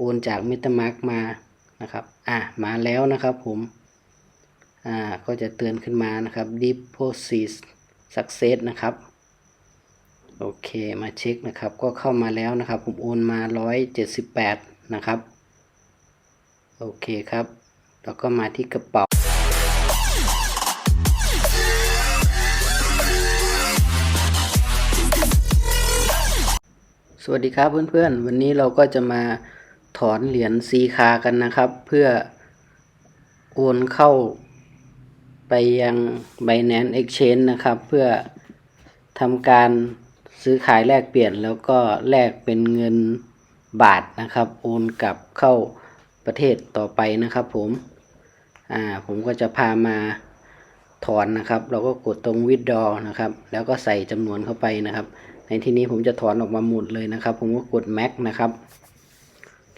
โอนจาก MetaMask มานะครับ อะมาแล้วนะครับผม อ่าก็จะเตือนขึ้นมานะครับ Deposit Success นะครับ โอเคมาเช็คนะครับ ก็เข้ามาแล้วนะครับ ผมโอนมา 178 นะครับ โอเคครับ แล้วก็มาที่กระเป๋าสวัสดีครับเพื่อนๆ วันนี้เราก็จะมา ถอนเหรียญซีคากันนะครับ เพื่อโอนเข้าไปยัง Binance Exchange นะครับ เพื่อทำการซื้อขายแลกเปลี่ยนแล้วก็แลกเป็นเงินบาทนะครับ โอนกลับเข้าประเทศต่อไปนะครับ ผมอ่าผมก็จะพามาถอนนะครับ เราก็กดตรง withdraw นะครับ แล้วก็ใส่จำนวนเข้าไปนะครับ ในที่นี้ผมจะถอนออกมาหมดเลยนะครับ ผมก็กด max นะครับ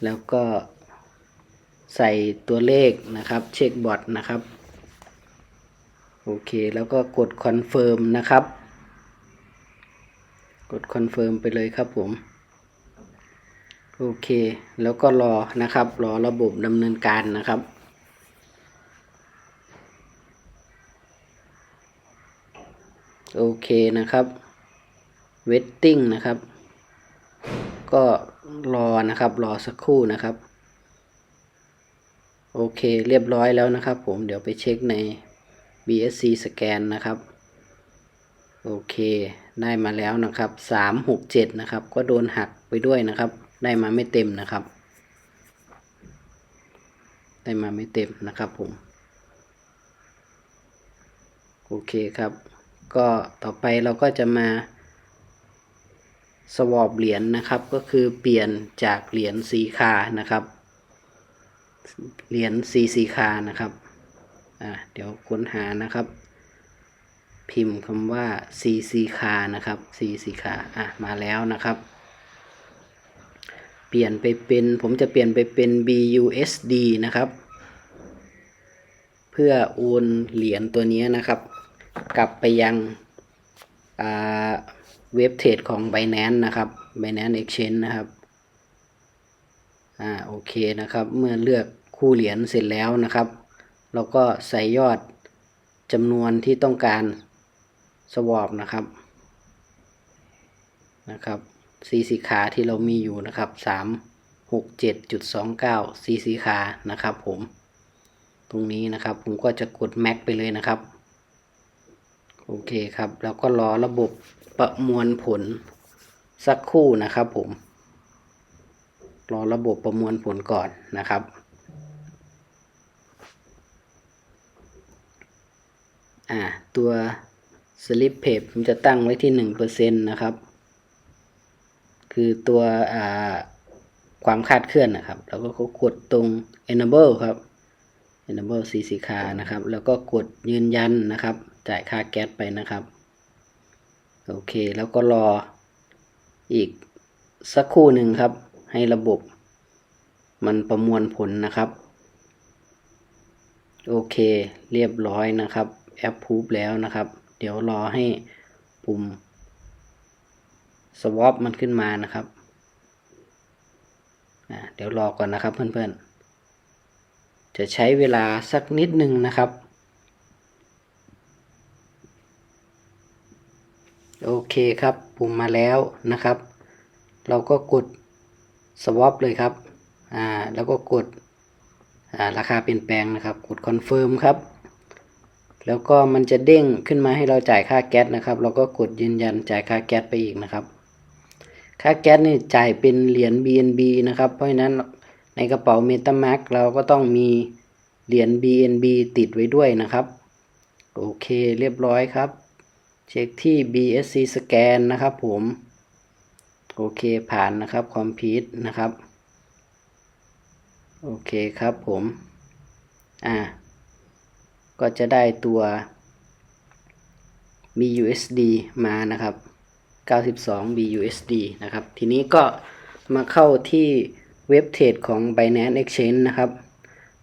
แล้วก็ใส่ตัวเลขนะครับเช็คบอทนะครับโอเคแล้วก็กด confirm นะครับ กด confirm ไปเลยครับผมโอเค แล้วก็รอนะครับ รอระบบดำเนินการนะครับ โอเคนะครับ waiting นะครับ ก็ รอนะครับ รอสักครู่นะครับ โอเคเรียบร้อยแล้วนะครับ ผมเดี๋ยวไปเช็คใน BSC สแกนนะครับ โอเค ได้มาแล้วนะครับสามหกเจ็ดนะครับ ก็โดนหักไปด้วยนะครับ ได้มาไม่เต็มนะครับ ได้มาไม่เต็มนะครับผม โอเคครับ ก็ต่อไปเราก็จะมา สวอปเหรียญนะครับก็คือเปลี่ยนจากเหรียญสีคานะครับเหรียญสีสีคานะครับอ่าเดี๋ยวค้นหานะครับ พิมพ์คำว่า CC คานะครับ CC คาอะมาแล้วนะครับ เปลี่ยนไปเป็นผมจะเปลี่ยนไปเป็น BUSD นะครับ เพื่อโอนเหรียญตัวนี้นะครับ กลับไปยังอะ เว็บเทรดของ Binance นะครับ Binance Exchange นะครับ อ่าโอเคนะครับ เมื่อเลือกคู่เหรียญเสร็จแล้วนะครับ เราก็ใส่ยอดจำนวนที่ต้องการสวอปนะครับ นะครับซีสีขาที่เรามีอยู่นะครับสามหกเจ็ดจุดสองเก้าซีสีขานะครับผม ตรงนี้นะครับผมก็จะกดแม็กไปเลยนะครับ โอเคครับ แล้วก็รอระบบ ประมวลผลสักครู่นะครับผม รอระบบประมวลผลก่อนนะครับอ่าตัว slip page ผมจะตั้งไว้ที่หนึ่งเปอร์เซ็นต์นะครับ คือตัวอ่าความคาดเคลื่อนนะครับ แล้วก็กดตรง enable ครับ enable สีสีคานะครับ แล้วก็กดยืนยันนะครับ จ่ายค่าแก๊สไปนะครับ โอเคแล้วก็รออีกสักครู่หนึ่งครับ ให้ระบบมันประมวลผลนะครับ โอเคเรียบร้อยนะครับแอปพูบแล้วนะครับ เดี๋ยวรอให้ปุ่ม swap มันขึ้นมานะครับเดี๋ยวรอก่อนนะครับเพื่อนๆ จะใช้เวลาสักนิดหนึ่งนะครับ โอ เคครับ ปุ่มมาแล้วนะครับ เราก็กด swap เลยครับ อ่า แล้วก็กด อ่า ราคาเปลี่ยนแปลงนะครับ กด confirm ครับ แล้วก็มันจะเด้งขึ้นมาให้เราจ่ายค่าแก๊สนะครับ เราก็กดยืนยันจ่ายค่าแก๊สไปอีกนะครับ ค่าแก๊สนี่จ่ายเป็นเหรียญ BNB นะครับ เพราะฉะนั้นในกระเป๋า MetaMask เราก็ต้องมีเหรียญ BNB ติดไว้ด้วยนะครับ โอเคเรียบร้อยครับ เช็คที่ BSC สแกนนะครับผม โอเคผ่านนะครับคอมพิวต์นะครับ โอเคครับผม อ่า ก็จะได้ตัว BUSD มานะครับ 92 BUSD นะครับ ทีนี้ก็มาเข้าที่เว็บเทรดของ Binance Exchange นะครับ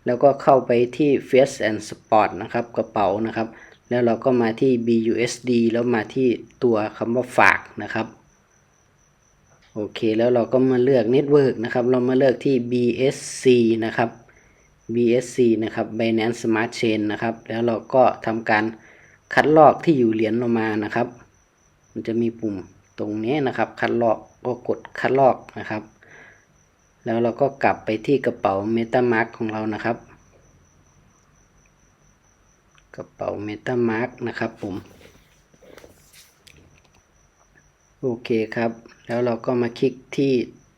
แล้วก็เข้าไปที่ FEST and Spot นะครับกระเป๋านะครับ แล้วเราก็มาที่ BUSD แล้วมาที่ตัวคำว่าฝากนะครับโอเคแล้วเราก็มาเลือกเน็ตเวิร์กนะครับ เรามาเลือกที่ BSC นะครับ BSC นะครับ Binance Smart Chain นะครับ แล้วเราก็ทำการคัดลอกที่อยู่เหรียญลงมานะครับ มันจะมีปุ่มตรงนี้นะครับ คัดลอกก็กดคัดลอกนะครับ แล้วเราก็กลับไปที่กระเป๋า MetaMask ของเรานะครับ กระเป๋า MetaMask นะครับผม โอเคครับ แล้วเราก็มาคลิกที่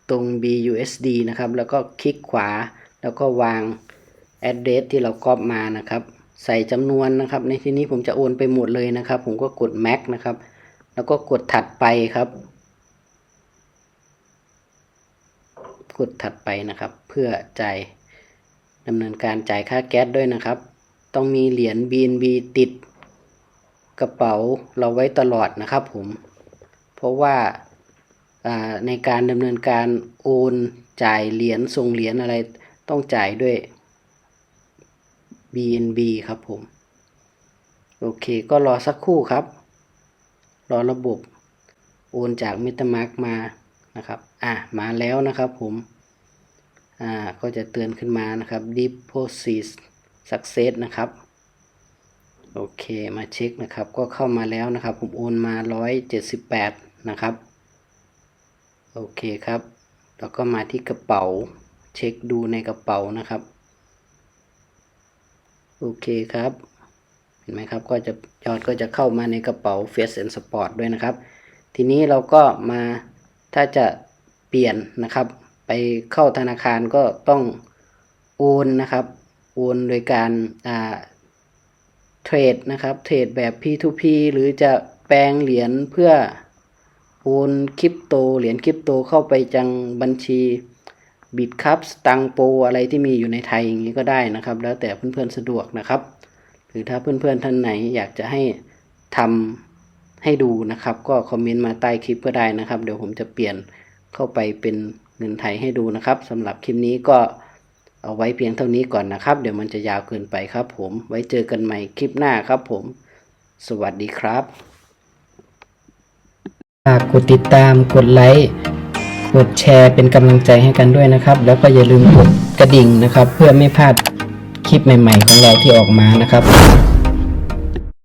ตรง BUSD นะครับ แล้วก็คลิกขวา แล้วก็วาง address ที่เราก๊อปมานะครับ ใส่จำนวนนะครับ ในที่นี้ผมจะโอนไปหมดเลยนะครับ ผมก็กด max นะครับ แล้วก็กดถัดไปครับ กดถัดไปนะครับ เพื่อจ่ายดำเนินการจ่ายค่าแก๊สด้วยนะครับ ต้องมีเหรียญ BNB ติดกระเป๋าเราไว้ตลอดนะครับผม เพราะว่าในการดำเนินการโอนจ่ายเหรียญส่งเหรียญอะไรต้องจ่ายด้วย BNB ครับผม โอเคก็รอสักครู่ครับ รอระบบโอนจาก MetaMask มานะครับ อะ มาแล้วนะครับผม อ่า ก็จะเตือนขึ้นมานะครับ Deposit Success นะครับ โอเคมาเช็คนะครับ ก็เข้ามาแล้วนะครับ ผมโอนมา 178 นะครับ โอเคครับ แล้วก็มาที่กระเป๋า เช็คดูในกระเป๋านะครับ โอเคครับ เห็นไหมครับ ก็จะยอดก็จะเข้ามาในกระเป๋า Face and Sport ด้วยนะครับ ทีนี้เราก็มาถ้าจะเปลี่ยนนะครับ ไปเข้าธนาคารก็ต้องโอนนะครับ โอนโดยการเทรดนะครับ เทรดแบบ P2P หรือจะแปลงเหรียญเพื่อโอนคริปโต เหรียญคริปโตเข้าไปจังบัญชีบิตคัพสตังโปอะไรที่มีอยู่ในไทยอย่างนี้ก็ได้นะครับ แล้วแต่เพื่อนๆสะดวกนะครับ หรือถ้าเพื่อนๆท่านไหนอยากจะให้ทำให้ดูนะครับ ก็คอมเมนต์มาใต้คลิปก็ได้นะครับ เดี๋ยวผมจะเปลี่ยนเข้าไปเป็นเงินไทยให้ดูนะครับสำหรับคลิปนี้ก็ เอาไว้เพียงเท่านี้ก่อนนะครับ เดี๋ยวมันจะยาวเกินไปครับผม ไว้เจอกันใหม่คลิปหน้าครับผม สวัสดีครับฝากกดติดตามกดไลค์กดแชร์เป็นกำลังใจให้กันด้วยนะครับ แล้วก็อย่าลืมกดกระดิ่งนะครับ เพื่อไม่พลาดคลิปใหม่ ๆ ของเราที่ออกมานะครับ